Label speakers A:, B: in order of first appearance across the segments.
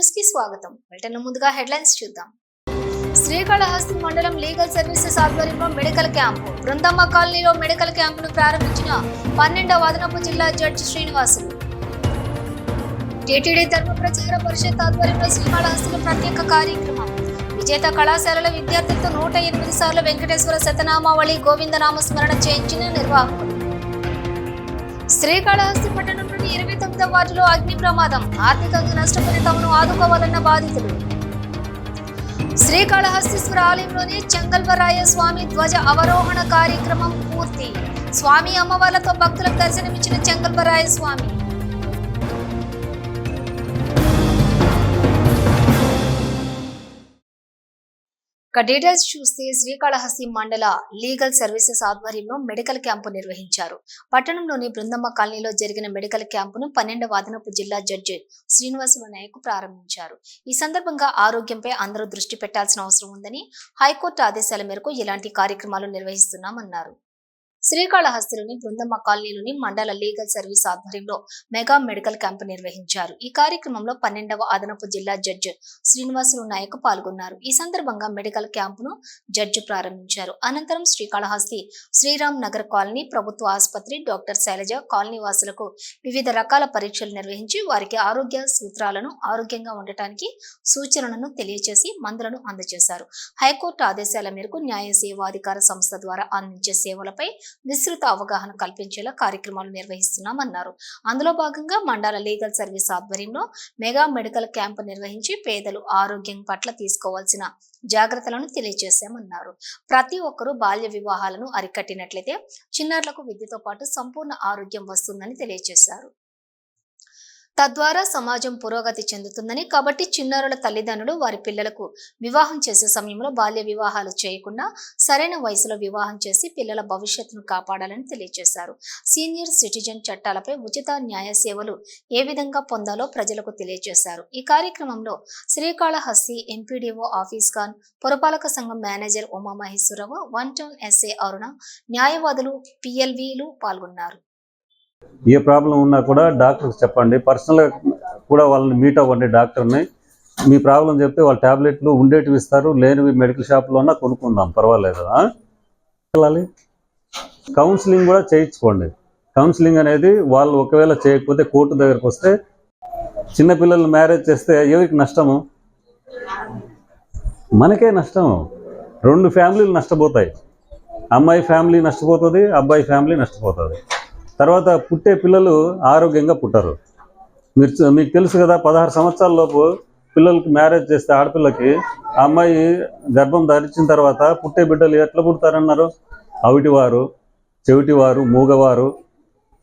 A: న్యూస్కి స్వాగతం. వెంటనే ముందుగా హెడ్లైన్స్ చూద్దాం. శ్రీకాళహస్తి మండలం లీగల్ సర్వీసెస్ ఆధ్వర్యంలో మెడికల్ క్యాంపు. బృందమ్మ కాలనీలో మెడికల్ క్యాంపును ప్రారంభించిన పన్నెండవ అదనపు జిల్లా జడ్జి శ్రీనివాసులు. టీటీడీ ధర్మ ప్రచార పరిషత్ ఆధ్వర్యంలో శ్రీకాళహస్తిలో ప్రత్యేక కార్యక్రమం. విజేత కళాశాలల విద్యార్థులతో నూట ఎనిమిది సార్లు వెంకటేశ్వర శతనామావళి గోవిందనామ స్మరణ చేయించిన నిర్వాహకులు శ్రీకాళహస్తి పట్టణంలోని ఇరవై తొమ్మిదవ వార్డులో అగ్ని ప్రమాదం. ఆర్థికంగా నష్టపోయిన తమను ఆదుకోవాలన్న బాధితులు. శ్రీకాళహస్తీశ్వర ఆలయంలోని చెంగల్వరాయ స్వామి ధ్వజ అవరోహణ కార్యక్రమం పూర్తి. స్వామి అమ్మవార్లతో భక్తులకు దర్శనమిచ్చిన చెంగల్వరాయ స్వామి. ఇక డీటెయిల్స్ చూస్తే శ్రీకాళహస్తి మండల లీగల్ సర్వీసెస్ ఆధ్వర్యంలో మెడికల్ క్యాంపు నిర్వహించారు. పట్టణంలోని బృందమ్మ కాలనీలో జరిగిన మెడికల్ క్యాంపును పన్నెండవ అదనపు జిల్లా జడ్జి శ్రీనివాసుల నాయక్ ప్రారంభించారు. ఈ సందర్భంగా ఆరోగ్యంపై అందరూ దృష్టి పెట్టాల్సిన అవసరం ఉందని హైకోర్టు ఆదేశాల మేరకు ఇలాంటి కార్యక్రమాలు నిర్వహిస్తున్నామన్నారు. శ్రీకాళహస్తిలోని బృందమ్మ కాలనీలోని మండల లీగల్ సర్వీస్ ఆధ్వర్యంలో మెగా మెడికల్ క్యాంపు నిర్వహించారు. ఈ కార్యక్రమంలో పన్నెండవ అదనపు జిల్లా జడ్జి శ్రీనివాసులు నాయక్ పాల్గొన్నారు. ఈ సందర్భంగా మెడికల్ క్యాంపును జడ్జి ప్రారంభించారు. అనంతరం శ్రీకాళహస్తి శ్రీరామ్ నగర్ కాలనీ ప్రభుత్వ ఆసుపత్రి డాక్టర్ శైలజ కాలనీ వాసులకు వివిధ రకాల పరీక్షలు నిర్వహించి వారికి ఆరోగ్య సూత్రాలను ఆరోగ్యంగా ఉండటానికి సూచనలను తెలియజేసి మందులను అందజేశారు. హైకోర్టు ఆదేశాల మేరకు న్యాయ సేవాధికార సంస్థ ద్వారా అందించే సేవలపై విస్తృత అవగాహన కల్పించేలా కార్యక్రమాలు నిర్వహిస్తున్నామన్నారు. అందులో భాగంగా మండల లీగల్ సర్వీస్ ఆధ్వర్యంలో మెగా మెడికల్ క్యాంపు నిర్వహించి పేదలు ఆరోగ్యం పట్ల తీసుకోవాల్సిన జాగ్రత్తలను తెలియజేశామన్నారు. ప్రతి ఒక్కరూ బాల్య వివాహాలను అరికట్టినట్లయితే చిన్నారులకు విద్యతో పాటు సంపూర్ణ ఆరోగ్యం వస్తుందని తెలియజేశారు. తద్వారా సమాజం పురోగతి చెందుతుందని. కాబట్టి చిన్నారుల తల్లిదండ్రులు వారి పిల్లలకు వివాహం చేసే సమయంలో బాల్య వివాహాలు చేయకుండా సరైన వయసులో వివాహం చేసి పిల్లల భవిష్యత్తును కాపాడాలని తెలియజేశారు. సీనియర్ సిటిజన్ చట్టాలపై ఉచిత న్యాయ సేవలు ఏ విధంగా పొందాలో ప్రజలకు తెలియజేశారు. ఈ కార్యక్రమంలో శ్రీకాళహస్తి ఎంపీడీఓ ఆఫీస్ ఖాన్ పురపాలక సంఘం manager Umamaheswararao one town SA Aruna న్యాయవాదులు పిఎల్వీలు పాల్గొన్నారు.
B: ఏ ప్రాబ్లం ఉన్నా కూడా డాక్టర్కి చెప్పండి. పర్సనల్గా కూడా వాళ్ళని మీట్ అవ్వండి డాక్టర్ని. మీ ప్రాబ్లం చెప్తే వాళ్ళ ట్యాబ్లెట్లు ఉండేటివి ఇస్తారు. లేనివి మెడికల్ షాప్లోనా కొనుక్కుందాం. పర్వాలేదు వెళ్ళాలి. కౌన్సిలింగ్ కూడా చేయించుకోండి. కౌన్సిలింగ్ అనేది వాళ్ళు ఒకవేళ చేయకపోతే కోర్టు దగ్గరకు వస్తే చిన్నపిల్లలు మ్యారేజ్ చేస్తే ఎవరికి నష్టము? మనకే నష్టం. రెండు ఫ్యామిలీలు నష్టపోతాయి. అమ్మాయి ఫ్యామిలీ నష్టపోతుంది అబ్బాయి ఫ్యామిలీ నష్టపోతుంది. తర్వాత పుట్టే పిల్లలు ఆరోగ్యంగా పుట్టరు. మీరు మీకు తెలుసు కదా పదహారు సంవత్సరాల లోపు పిల్లలకి మ్యారేజ్ చేస్తే ఆడపిల్లకి ఆ అమ్మాయి గర్భం ధరించిన తర్వాత పుట్టే బిడ్డలు ఎట్లా పుడతారన్నారు? అవిటివారు చెవిటివారు మూగవారు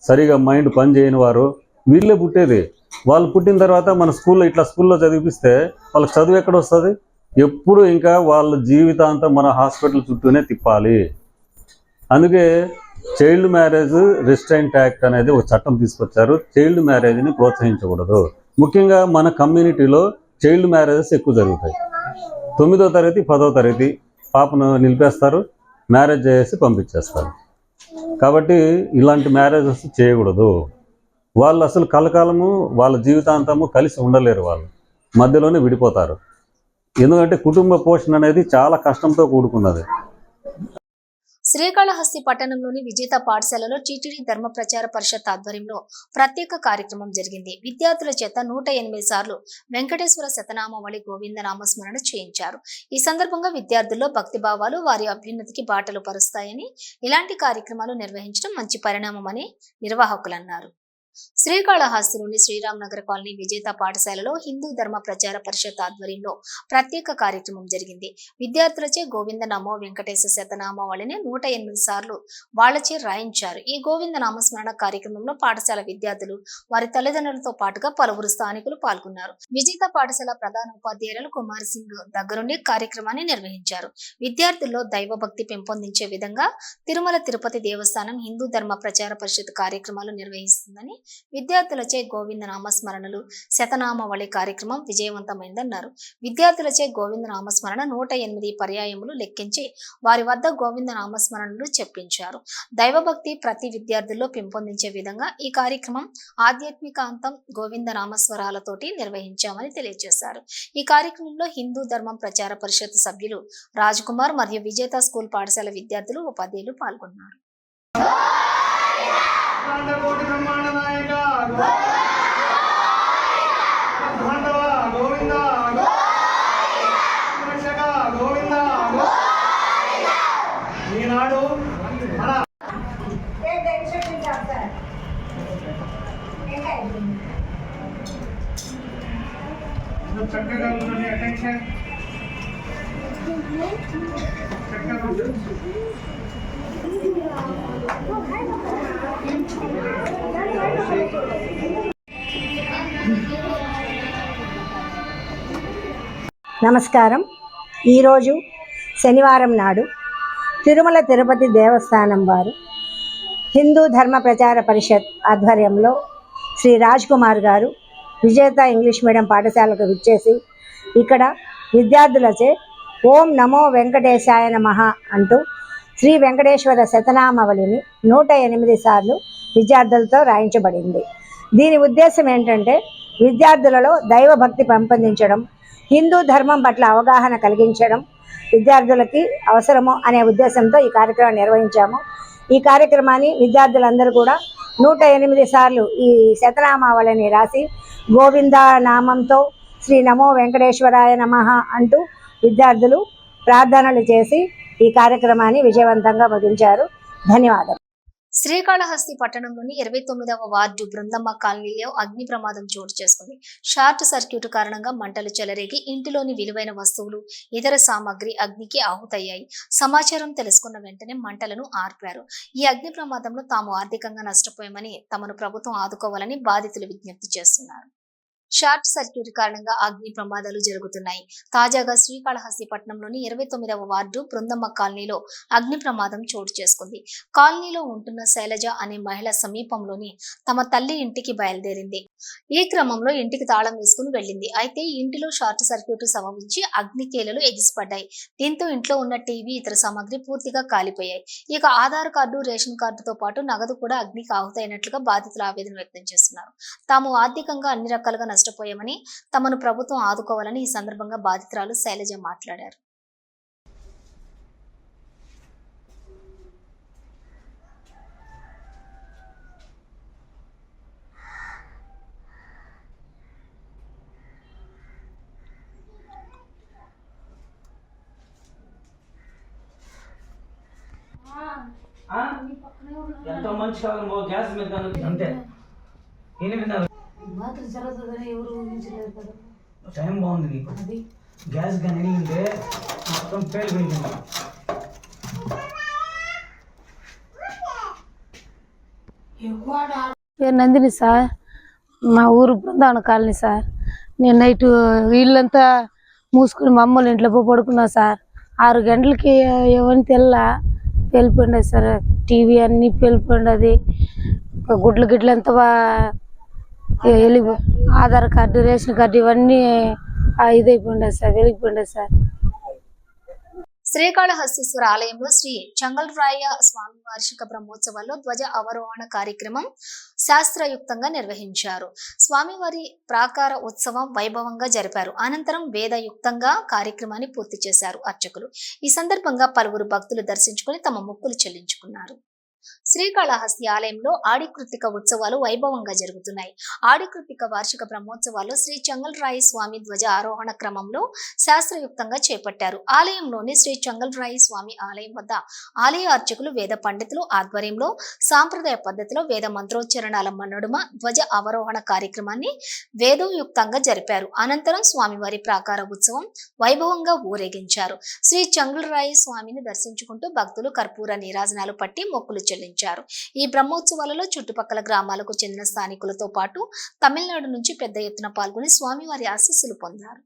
B: సరిగా మైండ్ పని చేయని వారు వీళ్ళే పుట్టేది. వాళ్ళు పుట్టిన తర్వాత మన స్కూల్లో ఇట్లా స్కూల్లో చదివిపిస్తే వాళ్ళకి చదువు ఎక్కడ వస్తుంది? ఎప్పుడు ఇంకా వాళ్ళ జీవితాంతం మన హాస్పిటల్ చుట్టూనే తిప్పాలి. అందుకే చైల్డ్ మ్యారేజ్ రిస్ట్రైంట్ యాక్ట్ అనేది ఒక చట్టం తీసుకొచ్చారు. చైల్డ్ మ్యారేజ్ని ప్రోత్సహించకూడదు. ముఖ్యంగా మన కమ్యూనిటీలో చైల్డ్ మ్యారేజెస్ ఎక్కువ జరుగుతాయి. తొమ్మిదో తరగతి పదో తరగతి పాపను నిలిపేస్తారు మ్యారేజ్ చేసి పంపించేస్తారు. కాబట్టి ఇలాంటి మ్యారేజెస్ చేయకూడదు. వాళ్ళు అసలు కలకాలము వాళ్ళ జీవితాంతము కలిసి ఉండలేరు వాళ్ళు. మధ్యలోనే విడిపోతారు. ఎందుకంటే కుటుంబ పోషణ అనేది చాలా కష్టంతో కూడుకున్నది.
A: శ్రీకాళహస్తి పట్టణంలోని విజేత పాఠశాలలో టీటీడీ ధర్మ ప్రచార పరిషత్ ఆధ్వర్యంలో ప్రత్యేక కార్యక్రమం జరిగింది. విద్యార్థుల చేత నూట ఎనిమిది సార్లు వెంకటేశ్వర శతనామావళి గోవింద నామస్మరణ చేయించారు. ఈ సందర్భంగా విద్యార్థుల్లో భక్తి భావాలు వారి అభ్యున్నతికి బాటలు పరుస్తాయని ఇలాంటి కార్యక్రమాలు నిర్వహించడం మంచి పరిణామమని నిర్వాహకులు అన్నారు. శ్రీకాళహస్తిలోని శ్రీరామ్ నగర్ కాలనీ విజేత పాఠశాలలో హిందూ ధర్మ ప్రచార పరిషత్ ఆధ్వర్యంలో ప్రత్యేక కార్యక్రమం జరిగింది. విద్యార్థులచే గోవింద నమో వెంకటేశ్వర శతనామావళిని నూట ఎనిమిది సార్లు వాళ్ళచే రాయించారు. ఈ గోవింద నామస్మరణ కార్యక్రమంలో పాఠశాల విద్యార్థులు వారి తల్లిదండ్రులతో పాటుగా పలువురు స్థానికులు పాల్గొన్నారు. విజేత పాఠశాల ప్రధాన ఉపాధ్యాయులు కుమార్ సింగ్ దగ్గరుండి కార్యక్రమాన్ని నిర్వహించారు. విద్యార్థుల్లో దైవభక్తి పెంపొందించే విధంగా తిరుమల తిరుపతి దేవస్థానం హిందూ ధర్మ ప్రచార పరిషత్ కార్యక్రమాలు నిర్వహిస్తుందని విద్యార్థులచే గోవింద నామస్మరణలు శతనామవళి కార్యక్రమం విజయవంతమైందన్నారు. విద్యార్థులచే గోవింద నామస్మరణ నూట ఎనిమిది పర్యాయములు లెక్కించి వారి వద్ద గోవింద నామస్మరణలు చెప్పించారు. దైవభక్తి ప్రతి విద్యార్థుల్లో పెంపొందించే విధంగా ఈ కార్యక్రమం ఆధ్యాత్మిక అంతం గోవింద నామస్వరాలతోటి నిర్వహించామని తెలియజేశారు. ఈ కార్యక్రమంలో హిందూ ధర్మం ప్రచార పరిషత్ సభ్యులు రాజ్ కుమార్ మరియు విజేత స్కూల్ పాఠశాల విద్యార్థులు ఉపాధ్యాయులు పాల్గొన్నారు.
C: కాండకోటి బ్రహ్మాండ నాయక.
D: నమస్కారం. ఈరోజు శనివారం నాడు తిరుమల తిరుపతి దేవస్థానం వారు హిందూ ధర్మ ప్రచార పరిషత్ ఆధ్వర్యంలో శ్రీ రాజ్ కుమార్ గారు విజేత ఇంగ్లీష్ మీడియం పాఠశాలకు విచ్చేసి ఇక్కడ విద్యార్థులచే ఓం నమో వెంకటేశాయ నమః అంటూ శ్రీ వెంకటేశ్వర శతనామవళిని నూట ఎనిమిది సార్లు విద్యార్థులతో రాయించబడింది. దీని ఉద్దేశం ఏంటంటే విద్యార్థులలో దైవ భక్తి పెంపొందించడం హిందూ ధర్మం పట్ల అవగాహన కలిగించడం విద్యార్థులకి అవసరము అనే ఉద్దేశంతో ఈ కార్యక్రమం నిర్వహించాము. ఈ కార్యక్రమాన్ని విద్యార్థులందరూ కూడా నూట ఎనిమిది సార్లు ఈ శతనామావళిని రాసి గోవింద నామంతో శ్రీ నమో వెంకటేశ్వరాయ నమః అంటూ విద్యార్థులు ప్రార్థనలు చేసి ఈ కార్యక్రమాన్ని విజయవంతంగా ముగించారు. ధన్యవాదాలు
A: శ్రీకాళహస్తి పట్టణంలోని ఇరవై తొమ్మిదవ వార్డు బృందమ్మ కాలనీలో అగ్ని ప్రమాదం చోటు చేసుకుంది. షార్ట్ సర్క్యూట్ కారణంగా మంటలు చెలరేగి ఇంటిలోని విలువైన వస్తువులు ఇతర సామాగ్రి అగ్నికి ఆహుతయ్యాయి. సమాచారం తెలుసుకున్న వెంటనే మంటలను ఆర్పారు. ఈ అగ్ని ప్రమాదంలో తాము ఆర్థికంగా నష్టపోయామని తమను ప్రభుత్వం ఆదుకోవాలని బాధితులు విజ్ఞప్తి చేస్తున్నారు. షార్ట్ సర్క్యూట్ కారణంగా అగ్ని ప్రమాదాలు జరుగుతున్నాయి. తాజాగా శ్రీకాళహస్తి పట్టణంలోని ఇరవై తొమ్మిదవ వార్డు బృందమ్మ కాలనీలో అగ్ని ప్రమాదం చోటు చేసుకుంది. కాలనీలో ఉంటున్న శైలజ అనే మహిళ సమీపంలోని తమ తల్లి ఇంటికి బయలుదేరింది. ఈ క్రమంలో ఇంటికి తాళం వేసుకుని వెళ్ళింది. అయితే ఇంటిలో షార్ట్ సర్క్యూట్ సంభవించి అగ్ని కేలలు ఎగిసిపడ్డాయి. దీంతో ఇంట్లో ఉన్న టీవీ ఇతర సామాగ్రి పూర్తిగా కాలిపోయాయి. ఇక ఆధార్ కార్డు రేషన్ కార్డుతో పాటు నగదు కూడా అగ్నికి ఆహుతైనట్లుగా బాధితులు ఆవేదన వ్యక్తం చేస్తున్నారు. తాము ఆర్థికంగా అన్ని రకాలుగా నష్టపోయామని తమను ప్రభుత్వం ఆదుకోవాలని ఈ సందర్భంగా బాధితురాలు శైలజ మాట్లాడారు.
E: ఎంతో మంచి కాలం గ్యాస్ మీద అంతే. ఎనిమిది
F: మాత్రం జరుగుతుందని ఎవరు ఊహించలేరు కదా.
E: టైం బాగుంది నీకు.
F: అది.
E: గ్యాస్ కానీ వెళ్ళింటే మొత్తం పేలు పెరిగింది
F: పేరు నందిని సార్ మా ఊరు బృందావన కాలనీ సార్. నేను నైట్ వీళ్ళంతా మూసుకుని మా అమ్మోళ్ళ ఇంట్లో పోయి పడుకున్నా సార్. ఆరు గంటలకి ఎవరిని తెల్ల పేలిపోయింది సార్. టీవీ అన్నీ పేలిపోయింది గుడ్లు గిడ్లు అంతా బా- వెళ్ళి ఆధార్ కార్డు రేషన్ కార్డు ఇవన్నీ ఆ, సార్? వెలిగిపోయింది సార్?
A: శ్రీకాళహస్తీశ్వర ఆలయంలో శ్రీ చంగల్రాయ స్వామి వార్షిక బ్రహ్మోత్సవాల్లో ధ్వజ అవరోహణ కార్యక్రమం శాస్త్రయుక్తంగా నిర్వహించారు. స్వామివారి ప్రాకార ఉత్సవం వైభవంగా జరిపారు. అనంతరం వేదయుక్తంగా కార్యక్రమాన్ని పూర్తి చేశారు అర్చకులు. ఈ సందర్భంగా పలువురు భక్తులు దర్శించుకుని తమ మొక్కులు చెల్లించుకున్నారు. శ్రీకాళహస్తి ఆలయంలో ఆడికృతిక ఉత్సవాలు వైభవంగా జరుగుతున్నాయి. ఆడికృతిక వార్షిక బ్రహ్మోత్సవాలు శ్రీ చంగల్రాయి స్వామి ధ్వజ ఆరోహణ క్రమంలో శాస్త్రయుక్తంగా చేపట్టారు. ఆలయంలోని శ్రీ చంగల్రాయి స్వామి ఆలయం వద్ద ఆలయ అర్చకులు వేద పండితులు ఆధ్వర్యంలో సాంప్రదాయ పద్ధతిలో వేద మంత్రోచ్చరణాల నడుమ ధ్వజ అవరోహణ కార్యక్రమాన్ని వేదోయుక్తంగా జరిపారు. అనంతరం స్వామివారి ప్రాకార ఉత్సవం వైభవంగా ఊరేగించారు. శ్రీ చంగల్రాయి స్వామిని దర్శించుకుంటూ భక్తులు కర్పూర నీరాజనాలు పట్టి మొక్కులు చెల్లించారు ఈ బ్రహ్మోత్సవాలలో చుట్టుపక్కల గ్రామాలకు చెందిన స్థానికులతో పాటు తమిళనాడు నుంచి పెద్ద ఎత్తున పాల్గొని స్వామివారి ఆశీస్సులు పొందారు.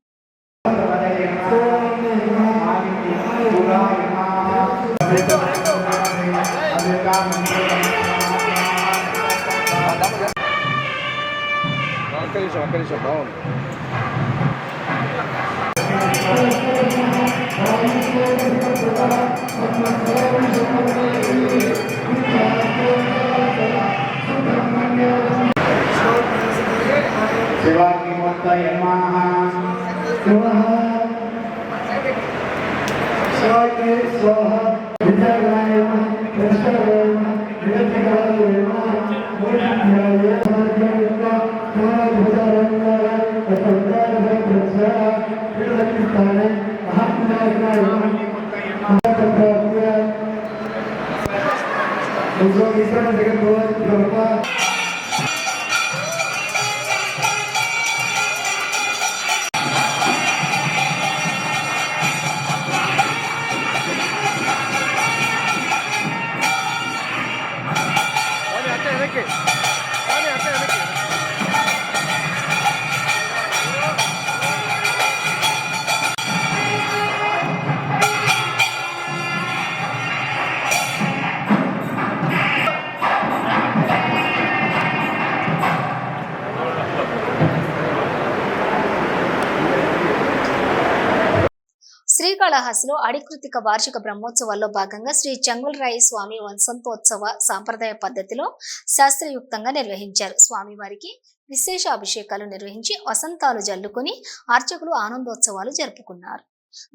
G: ఒక్క నిమిషం ఒక్క నిమిషం బాగుంది.
H: శివాగ్నిమూర్తయ నమః శివః
A: శ్రీకాళహస్తిలో అడికృతిక వార్షిక బ్రహ్మోత్సవాల్లో భాగంగా శ్రీ చెంగులరాయి స్వామి వసంతోత్సవ సాంప్రదాయ పద్ధతిలో శాస్త్రయుక్తంగా నిర్వహించారు. స్వామివారికి విశేష అభిషేకాలు నిర్వహించి వసంతాలు జల్లుకొని అర్చకులు ఆనందోత్సవాలు జరుపుకున్నారు.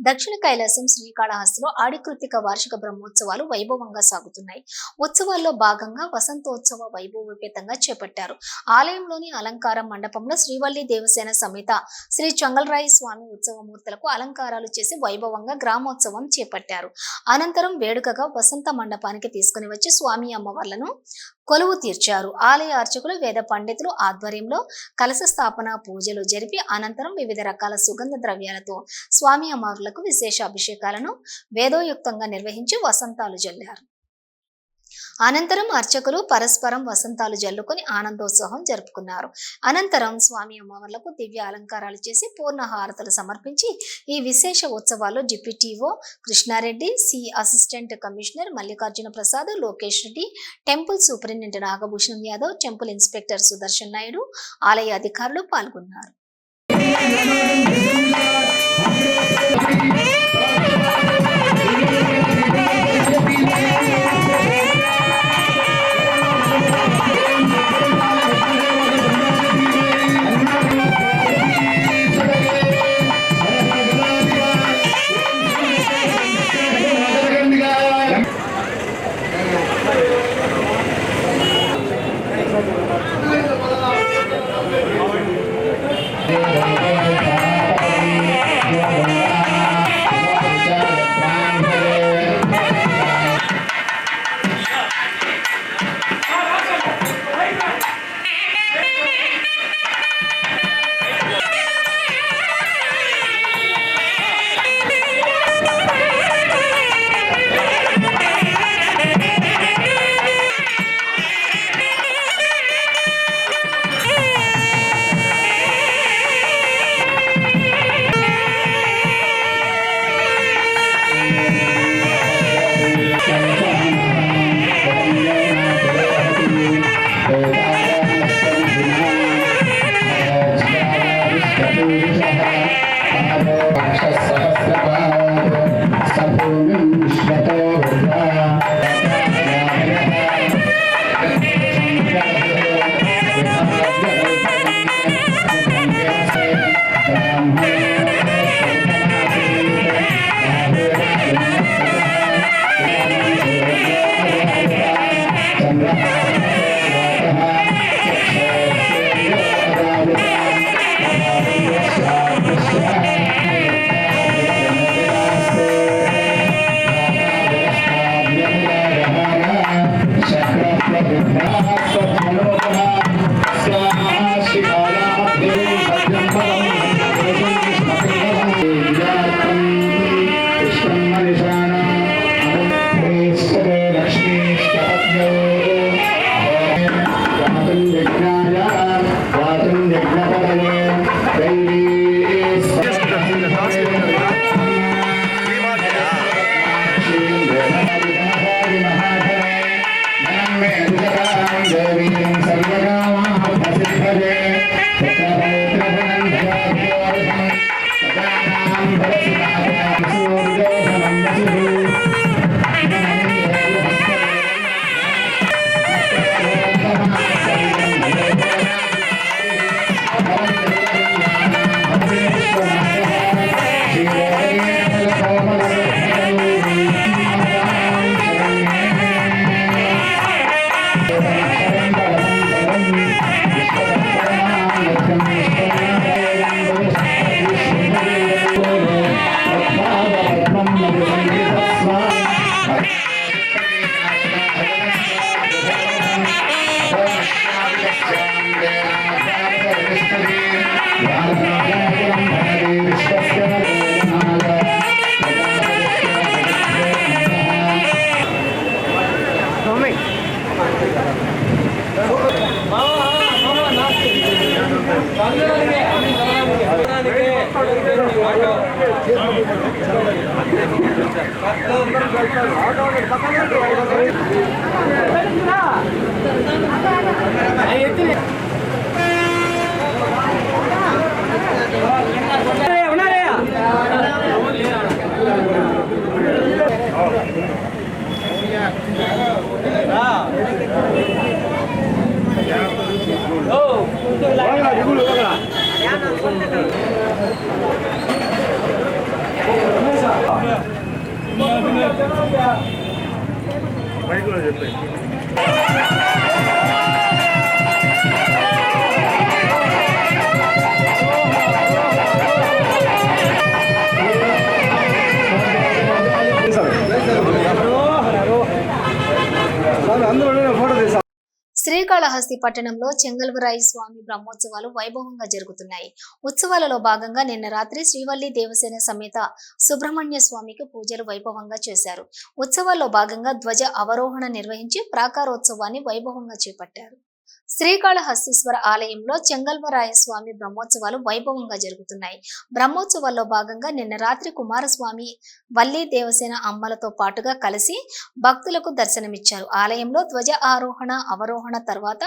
A: దక్షిణ కైలాసం శ్రీకాళహస్తిలో ఆడికృతిక వార్షిక బ్రహ్మోత్సవాలు వైభవంగా సాగుతున్నాయి. ఉత్సవాల్లో భాగంగా వసంతోత్సవ వైభవోపేతంగా చేపట్టారు. ఆలయంలోని అలంకార మండపంలో శ్రీవల్లి దేవసేన సమేత శ్రీ చంగలరాయి స్వామి ఉత్సవమూర్తులకు అలంకారాలు చేసి వైభవంగా గ్రామోత్సవం చేపట్టారు. అనంతరం వేడుకగా వసంత మండపానికి తీసుకుని వచ్చి స్వామి అమ్మవార్లను కొలువు తీర్చారు. ఆలయ అర్చకులు వేద పండితులు ఆధ్వర్యంలో కలశ స్థాపన పూజలు జరిపి అనంతరం వివిధ రకాల సుగంధ ద్రవ్యాలతో స్వామి అమ్మవార్లకు విశేష అభిషేకాలను వేదోయుక్తంగా నిర్వహించి వసంతాలు జల్లారు. అనంతరం అర్చకులు పరస్పరం వసంతాలు జల్లుకొని ఆనందోత్సవం జరుపుకున్నారు. అనంతరం స్వామి అమ్మవార్లకు దివ్య అలంకారాలు చేసి పూర్ణ హారతలు సమర్పించి ఈ విశేష ఉత్సవాల్లో deputy EO Krishnareddy C assistant commissioner Mallikarjuna Prasad Lokesh Reddy temple superintendent Nagabhushanam Yadav temple inspector Sudarshan Naidu ఆలయ అధికారులు పాల్గొన్నారు.
H: Thank you.
A: శ్రీకాళహస్తి పట్టణంలో చెంగల్వరాయి స్వామి బ్రహ్మోత్సవాలు వైభవంగా జరుగుతున్నాయి. ఉత్సవాలలో భాగంగా నిన్న రాత్రి శ్రీవల్లి దేవసేన సమేత సుబ్రహ్మణ్య స్వామికి పూజలు వైభవంగా చేశారు. ఉత్సవాల్లో భాగంగా ధ్వజ అవరోహణ నిర్వహించి ప్రాకారోత్సవాన్ని వైభవంగా చేపట్టారు. శ్రీకాళహస్తీశ్వర ఆలయంలో చెంగల్వరాయ స్వామి బ్రహ్మోత్సవాలు వైభవంగా జరుగుతున్నాయి. బ్రహ్మోత్సవాల్లో భాగంగా నిన్న రాత్రి కుమారస్వామి వల్లి దేవసేన అమ్మలతో పాటుగా కలిసి భక్తులకు దర్శనమిచ్చారు. ఆలయంలో ధ్వజ ఆరోహణ అవరోహణ తర్వాత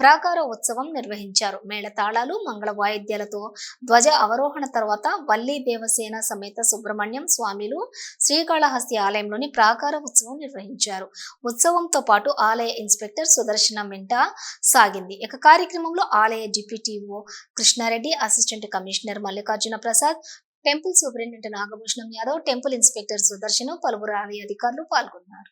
A: ప్రాకార ఉత్సవం నిర్వహించారు. మేళతాళాలు మంగళ వాయిద్యాలతో ధ్వజ అవరోహణ తర్వాత వల్లి దేవసేన సమేత సుబ్రహ్మణ్యం స్వామిలు శ్రీకాళహస్తి ఆలయంలోని ప్రాకార ఉత్సవం నిర్వహించారు. ఉత్సవంతో పాటు ఆలయ ఇన్స్పెక్టర్ సుదర్శన మింటా సాగింది ఇక కార్యక్రమంలో ఆలయ deputy EO Krishnareddy assistant commissioner Mallikarjuna Prasad temple superintendent Nagabhushanam Yadav temple inspector Sudarshan పలువురు ఆలయ అధికారులు పాల్గొన్నారు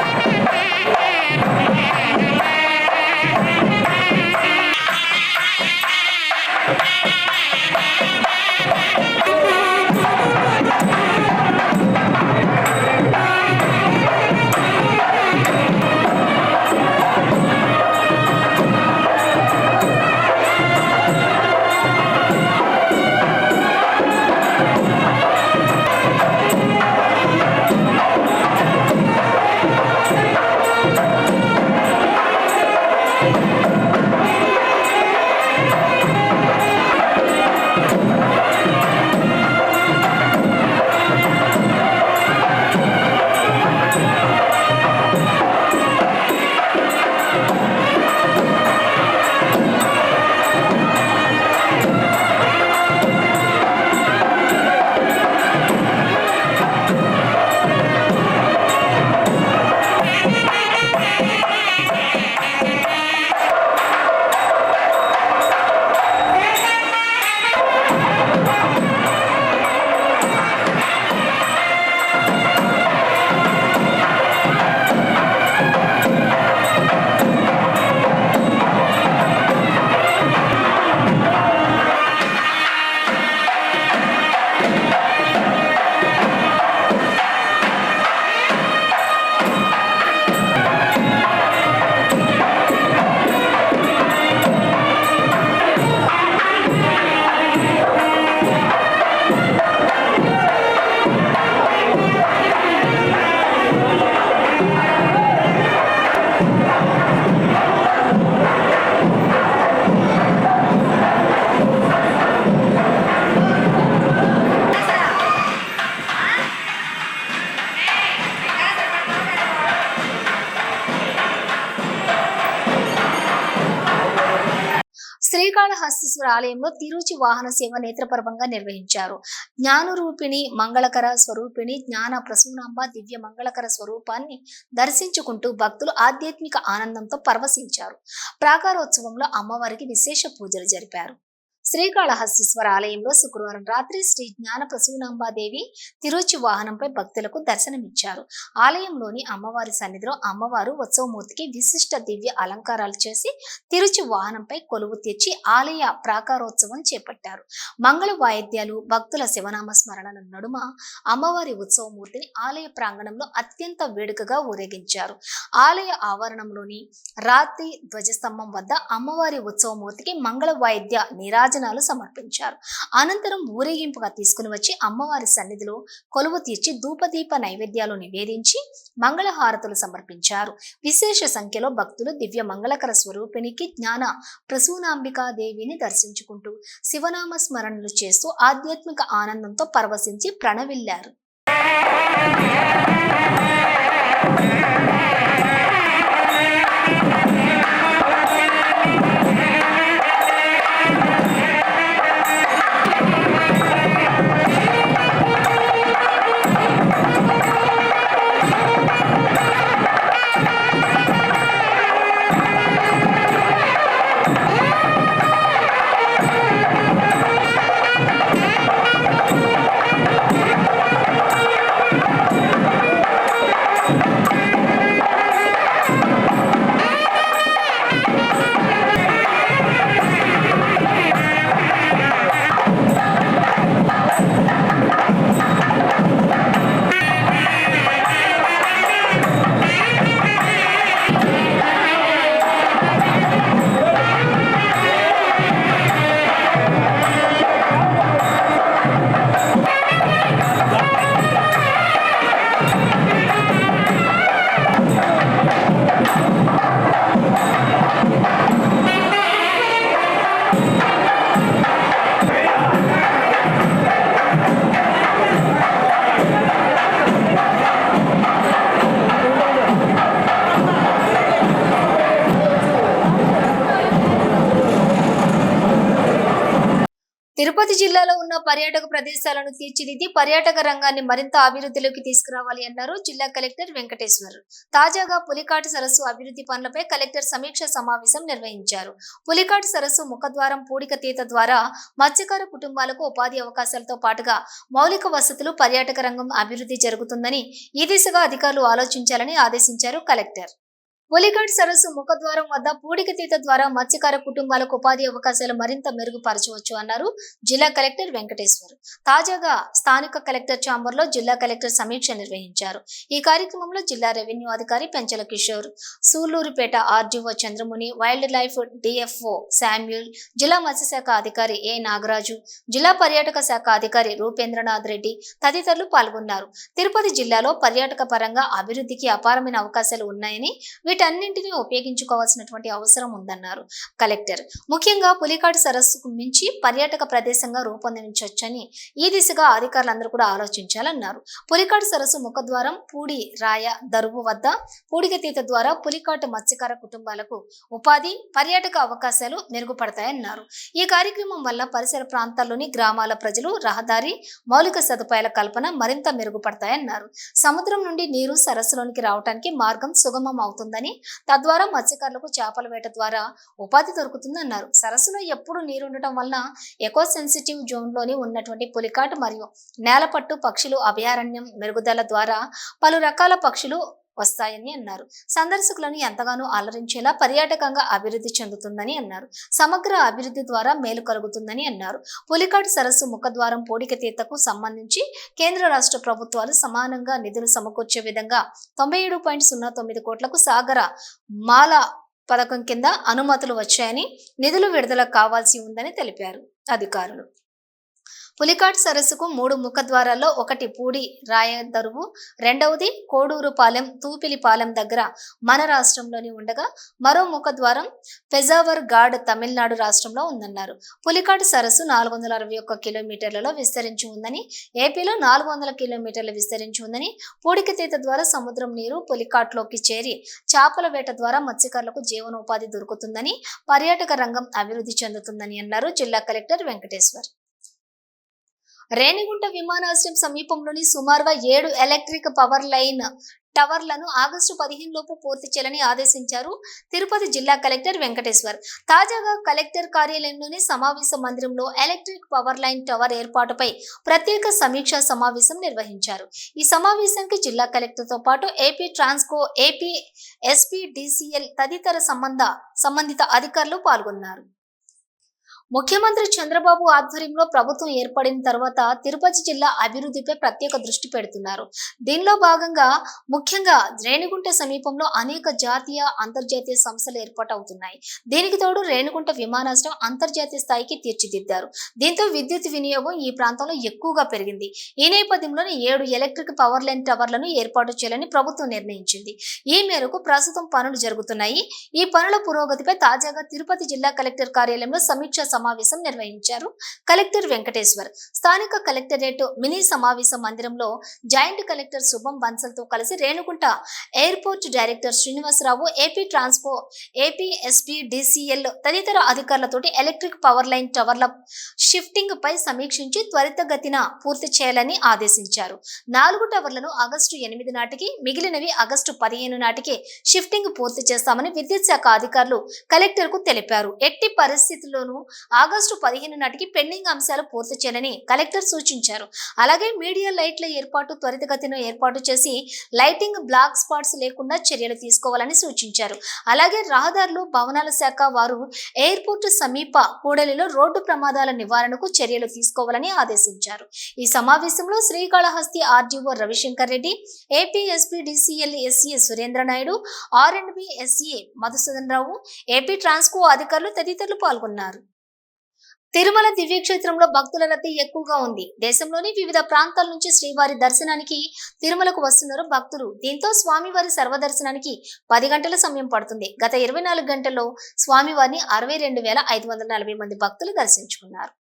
A: Thank you. ఆలయంలో తిరుచి వాహన సేవ నేత్రపర్వంగా నిర్వహించారు. జ్ఞానరూపిణి మంగళకర స్వరూపిణి జ్ఞాన ప్రసూనాంబ దివ్య మంగళకర స్వరూపాన్ని దర్శించుకుంటూ భక్తులు ఆధ్యాత్మిక ఆనందంతో పరవశించారు. ప్రాకారోత్సవంలో అమ్మవారికి విశేష పూజలు జరిపారు. శ్రీకాళహస్తీశ్వర ఆలయంలో శుక్రవారం రాత్రి శ్రీ జ్ఞాన ప్రసూనాంబాదేవి తిరుచి వాహనంపై భక్తులకు దర్శనమిచ్చారు. ఆలయంలోని అమ్మవారి సన్నిధిలో అమ్మవారు ఉత్సవమూర్తికి విశిష్ట దివ్య అలంకారాలు చేసి తిరుచి వాహనంపై కొలువు తెచ్చి ఆలయ ప్రాకారోత్సవం చేపట్టారు. మంగళ వాయిద్యాలు భక్తుల శివనామ స్మరణల నడుమ అమ్మవారి ఉత్సవమూర్తిని ఆలయ ప్రాంగణంలో అత్యంత వేడుకగా ఊరేగించారు. ఆలయ ఆవరణంలోని రాత్రి ధ్వజస్తంభం వద్ద అమ్మవారి ఉత్సవమూర్తికి మంగళ వాయిద్య నిరాజ నీరాజనాలు సమర్పించారు. అనంతరం ఊరేగింపుగా తీసుకుని వచ్చి అమ్మవారి సన్నిధిలో కొలువు తీర్చి ధూపదీప నైవేద్యాలు నివేదించి మంగళహారతులు సమర్పించారు. విశేష సంఖ్యలో భక్తులు దివ్య మంగళకర స్వరూపిణికి జ్ఞాన ప్రసూనాంబికా దేవిని దర్శించుకుంటూ శివనామ స్మరణలు చేస్తూ ఆధ్యాత్మిక ఆనందంతో పరవశించి ప్రణవిల్లారు. జిల్లాలో ఉన్న పర్యాటక ప్రదేశాలను తీర్చిదిద్ది పర్యాటక రంగాన్ని మరింత అభివృద్ధిలోకి తీసుకురావాలి అన్నారు జిల్లా కలెక్టర్ వెంకటేశ్వర్. తాజాగా పులికాటి సరస్సు అభివృద్ధి పనులపై కలెక్టర్ సమీక్ష సమావేశం నిర్వహించారు. పులికాటి సరస్సు ముఖద్వారం పూడిక తీత ద్వారా మత్స్యకార కుటుంబాలకు ఉపాధి అవకాశాలతో పాటుగా మౌలిక వసతులు పర్యాటక రంగం అభివృద్ధి జరుగుతుందని ఈ దిశగా అధికారులు ఆలోచించాలని ఆదేశించారు కలెక్టర్. పులిఘాట్ సరస్సు ముఖద్వారం వద్ద పూడికతీత ద్వారా మత్స్యకార కుటుంబాలకు ఉపాధి అవకాశాలు మరింత మెరుగుపరచవచ్చు అన్నారు జిల్లా కలెక్టర్ వెంకటేశ్వర్. తాజాగా స్థానిక కలెక్టర్ ఛాంబర్లో జిల్లా కలెక్టర్ సమీక్ష నిర్వహించారు. ఈ కార్యక్రమంలో జిల్లా రెవెన్యూ అధికారి Penchala Kishore Sullurpeta RDO Chandramuni wildlife DFO Samuel జిల్లా మత్స్యశాఖ అధికారి ఏ నాగరాజు జిల్లా పర్యాటక శాఖ అధికారి రూపేంద్రనాథ్ రెడ్డి తదితరులు పాల్గొన్నారు. తిరుపతి జిల్లాలో పర్యాటక పరంగా అభివృద్ధికి అపారమైన అవకాశాలు ఉన్నాయని వీటన్నింటినీ ఉపయోగించుకోవాల్సినటువంటి అవసరం ఉందన్నారు కలెక్టర్. ముఖ్యంగా పులికాటు సరస్సుకు మించి పర్యాటక ప్రదేశంగా రూపొందించవచ్చని ఈ దిశగా అధికారులందరూ కూడా ఆలోచించాలన్నారు. పులికాటు సరస్సు ముఖద్వారం పూడి రాయ దరువు వద్ద పూడికతీత ద్వారా పులికాటు మత్స్యకార కుటుంబాలకు ఉపాధి పర్యాటక అవకాశాలు మెరుగుపడతాయన్నారు. ఈ కార్యక్రమం వల్ల పరిసర ప్రాంతాల్లోని గ్రామాల ప్రజలు రహదారి మౌలిక సదుపాయాల కల్పన మరింత మెరుగుపడతాయన్నారు. సముద్రం నుండి నీరు సరస్సులోనికి రావడానికి మార్గం సుగమం అవుతుందని తద్వారా మత్స్యకారులకు చేపల వేట ద్వారా ఉపాధి దొరుకుతుందన్నారు. సరస్సులో ఎప్పుడు నీరు ఉండటం వలన ఎకో సెన్సిటివ్ జోన్లోని ఉన్నటువంటి పులికాటు మరియు నేలపట్టు పక్షులు అభయారణ్యం మెరుగుదల ద్వారా పలు రకాల పక్షులు వస్తాయని అన్నారు. సందర్శకులను ఎంతగానో అలరించేలా పర్యాటకంగా అభివృద్ధి చెందుతుందని అన్నారు. సమగ్ర అభివృద్ధి ద్వారా మేలు కలుగుతుందని అన్నారు. పులికాటు సరస్సు ముఖద్వారం పూడికతీతకు సంబంధించి కేంద్ర రాష్ట్ర ప్రభుత్వాలు సమానంగా నిధులు సమకూర్చే విధంగా తొంభై ఏడు పాయింట్ సున్నా తొమ్మిది కోట్లకు సాగర మాల పథకం కింద అనుమతులు వచ్చాయని నిధులు విడుదల కావాల్సి ఉందని తెలిపారు అధికారులు. పులికాట్ సరస్సుకు మూడు ముఖద్వారాల్లో ఒకటి పూడి రాయదరువు రెండవది కోడూరుపాలెం తూపిలిపాలెం దగ్గర మన రాష్ట్రంలోని ఉండగా మరో ముఖద్వారం పెజావర్ గాడ్ తమిళనాడు రాష్ట్రంలో ఉందన్నారు. పులికాట్ సరస్సు నాలుగు వందల అరవై ఒక్క కిలోమీటర్లలో విస్తరించి ఉందని ఏపీలో నాలుగు వందల కిలోమీటర్లు విస్తరించి ఉందని పూడికతీత ద్వారా సముద్రం నీరు పులికాట్లోకి చేరి చేపల వేట ద్వారా మత్స్యకారులకు జీవనోపాధి దొరుకుతుందని పర్యాటక రంగం అభివృద్ధి చెందుతుందని అన్నారు జిల్లా కలెక్టర్ వెంకటేశ్వర్. రేణిగుంట విమానాశ్రయం సమీపంలోని సుమారుగా ఏడు ఎలక్ట్రిక్ పవర్ లైన్ టవర్లను ఆగస్టు పదిహేను లోపు పూర్తి చేయాలని ఆదేశించారు తిరుపతి జిల్లా కలెక్టర్ వెంకటేశ్వర్. తాజాగా కలెక్టర్ కార్యాలయంలోని సమావేశ మందిరంలో ఎలక్ట్రిక్ పవర్ లైన్ టవర్ ఏర్పాటుపై ప్రత్యేక సమీక్షా సమావేశం నిర్వహించారు. ఈ సమావేశానికి జిల్లా కలెక్టర్తో పాటు AP Transco AP SP DCL తదితర సంబంధ సంబంధిత అధికారులు పాల్గొన్నారు. ముఖ్యమంత్రి చంద్రబాబు ఆధ్వర్యంలో ప్రభుత్వం ఏర్పడిన తర్వాత తిరుపతి జిల్లా అభివృద్ధిపై ప్రత్యేక దృష్టి పెడుతున్నారు. దీనిలో భాగంగా ముఖ్యంగా రేణిగుంట సమీపంలో అనేక జాతీయ అంతర్జాతీయ సంస్థలు ఏర్పాటవుతున్నాయి. దీనికి తోడు రేణిగుంట విమానాశ్రయం అంతర్జాతీయ స్థాయికి తీర్చిదిద్దారు. దీంతో విద్యుత్ వినియోగం ఈ ప్రాంతంలో ఎక్కువగా పెరిగింది. ఈ నేపథ్యంలోనే ఏడు ఎలక్ట్రిక్ పవర్ లైన్ టవర్లను ఏర్పాటు చేయాలని ప్రభుత్వం నిర్ణయించింది. ఈ మేరకు ప్రస్తుతం పనులు జరుగుతున్నాయి. ఈ పనుల పురోగతిపై తాజాగా తిరుపతి జిల్లా కలెక్టర్ కార్యాలయంలో సమీక్ష సమావేశం నిర్వహించారు. కలెక్టర్ వెంకటేశ్వర్ స్థానిక కలెక్టరేట్ మినీ సమావేశ మందిరంలో జాయింట్ కలెక్టర్ శుభం బన్సల్తో కలిసి Renigunta airport director Srinivasarao AP Transco AP SP DCL తదితర అధికారులతోటి ఎలక్ట్రిక్ పవర్ లైన్ టవర్ల షిఫ్టింగ్ పై సమీక్షించి త్వరితగతిన పూర్తి చేయాలని ఆదేశించారు. నాలుగు టవర్లను ఆగస్టు ఎనిమిది నాటికి మిగిలినవి ఆగస్టు పదిహేను నాటికి షిఫ్టింగ్ పూర్తి చేస్తామని విద్యుత్ శాఖ అధికారులు కలెక్టర్కు తెలిపారు. ఎట్టి పరిస్థితుల్లోనూ ఆగస్టు పదిహేను నాటికి పెండింగ్ అంశాలు పూర్తి చేయాలని కలెక్టర్ సూచించారు. అలాగే మీడియా లైట్ల ఏర్పాటు త్వరితగతిన ఏర్పాటు చేసి లైటింగ్ బ్లాక్ స్పాట్స్ లేకుండా చర్యలు తీసుకోవాలని సూచించారు. అలాగే రహదారులు భవనాల శాఖ వారు ఎయిర్పోర్ట్ సమీప కూడలిలో రోడ్డు ప్రమాదాల నివారణకు చర్యలు తీసుకోవాలని ఆదేశించారు. ఈ సమావేశంలో Srikalahasti RDO Ravishankar Reddy AP SP DCL SE Surendra Naidu R and B SE Madhusudan Rao AP Transco అధికారులు తదితరులు పాల్గొన్నారు. తిరుమల దివ్యక్షేత్రంలో భక్తుల రద్దీ ఎక్కువగా ఉంది. దేశంలోని వివిధ ప్రాంతాల నుంచి శ్రీవారి దర్శనానికి తిరుమలకు వస్తున్నారు భక్తులు. దీంతో స్వామివారి సర్వదర్శనానికి పది గంటల సమయం పడుతుంది. గత ఇరవై నాలుగు గంటల్లో స్వామివారిని అరవై రెండు వేల ఐదు వందల నలభై మంది భక్తులు దర్శించుకున్నారు.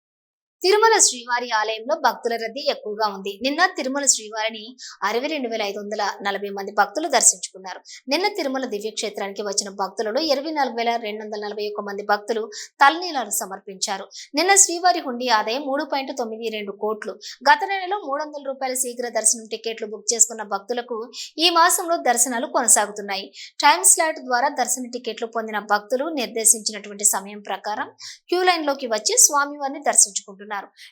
A: తిరుమల శ్రీవారి ఆలయంలో భక్తుల రద్దీ ఎక్కువగా ఉంది. నిన్న తిరుమల శ్రీవారిని అరవై రెండు వేల ఐదు వందల నలభై మంది భక్తులు దర్శించుకున్నారు. నిన్న తిరుమల దివ్యక్షేత్రానికి వచ్చిన భక్తులలో ఇరవై నాలుగు వేల రెండు వందల నలభై ఒక్క మంది భక్తులు తలనీలాలు సమర్పించారు. నిన్న శ్రీవారి హుండీ ఆదాయం మూడు పాయింట్ తొమ్మిది రెండు కోట్లు. గత నెలలో మూడు వందల రూపాయల శీఘ్ర దర్శనం టికెట్లు బుక్ చేసుకున్న భక్తులకు ఈ మాసంలో దర్శనాలు కొనసాగుతున్నాయి. టైమ్ స్లాట్ ద్వారా దర్శన టికెట్లు పొందిన భక్తులు నిర్దేశించినటువంటి సమయం ప్రకారం క్యూ లైన్లోకి వచ్చి స్వామివారిని దర్శించుకుంటున్నారు.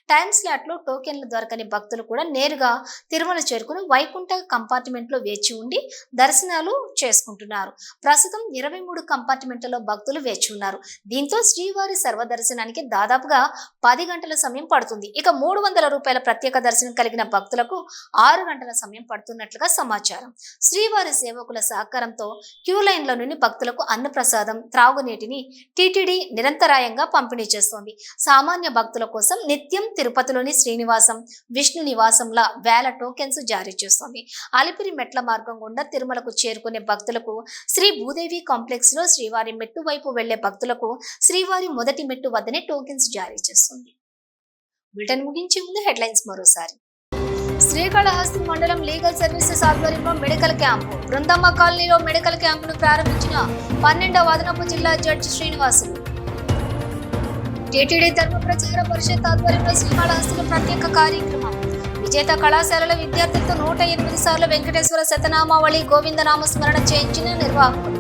A: టైమ్ స్లాట్లో టోకెన్లు దొరకని భక్తులు కూడా నేరుగా తిరుమల చేరుకుని వైకుంఠ కంపార్ట్మెంట్లో వేచి ఉండి దర్శనాలు చేసుకుంటున్నారు. ప్రస్తుతం ఇరవై మూడు కంపార్ట్మెంట్లలో భక్తులు వేచి ఉన్నారు. దీంతో శ్రీవారి సర్వదర్శనానికి దాదాపుగా పది గంటల సమయం పడుతుంది. ఇక మూడు వందల రూపాయల ప్రత్యేక దర్శనం కలిగిన భక్తులకు ఆరు గంటల సమయం పడుతున్నట్లుగా సమాచారం. శ్రీవారి సేవకుల సహకారంతో క్యూ లైన్ల నుండి భక్తులకు అన్నప్రసాదం త్రాగునీటిని టీటీడీ నిరంతరాయంగా పంపిణీ చేస్తోంది. సామాన్య భక్తుల కోసం నిత్యం తిరుపతిలోని శ్రీనివాసం విష్ణు నివాసంలా వేల టోకెన్స్ జారీ చేస్తోంది. అలిపిరి మెట్ల మార్గం గుండా తిరుమలకు చేరుకునే భక్తులకు శ్రీ భూదేవి కాంప్లెక్స్లో శ్రీవారి మెట్టు వైపు వెళ్ళే భక్తులకు శ్రీవారి మొదటి మెట్టు వద్దనే టోకెన్స్ జారీ చేస్తుంది. బ్రిటన్ ముగించే ముందు హెడ్లైన్స్ మరోసారి. శ్రీకాళహస్తి మండలం లీగల్ సర్వీసెస్ ఆధ్వర్యంలో మెడికల్ క్యాంపు బృందమ్మ కాలనీలో మెడికల్ క్యాంపును ప్రారంభించిన పన్నెండవ అదనపు జిల్లా జడ్జి శ్రీనివాసులు టీటీడీ ధర్మ ప్రచార పరిషత్ ఆధ్వర్యంలో శ్రీకాళహస్తిలో ప్రత్యేక కార్యక్రమం. విజేత కళాశాలల విద్యార్థులతో నూట ఎనిమిది సార్లు వెంకటేశ్వర శతనామావళి గోవిందనామ స్మరణ చేయించిన నిర్వాహకులు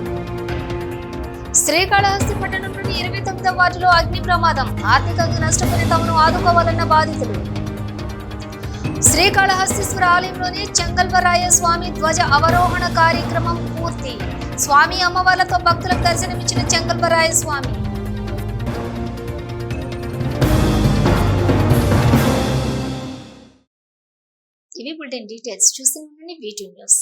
A: శ్రీకాళహస్తి పట్టణంలోని ఇరవై తొమ్మిదవ వార్డులో అగ్ని ప్రమాదం. ఆర్థికంగా నష్టపోయిన తమను ఆదుకోవాలన్న బాధితులు శ్రీకాళహస్తీశ్వర ఆలయంలోని చెంగల్వరాయ స్వామి ధ్వజ అవరోహణ కార్యక్రమం పూర్తి. స్వామి అమ్మవార్లతో భక్తులకు దర్శనమిచ్చిన చెంగల్వరాయ స్వామి. ఇవి బులెటిన్ డీటెయిల్స్ చూసి ఉండండి. వీటూ న్యూస్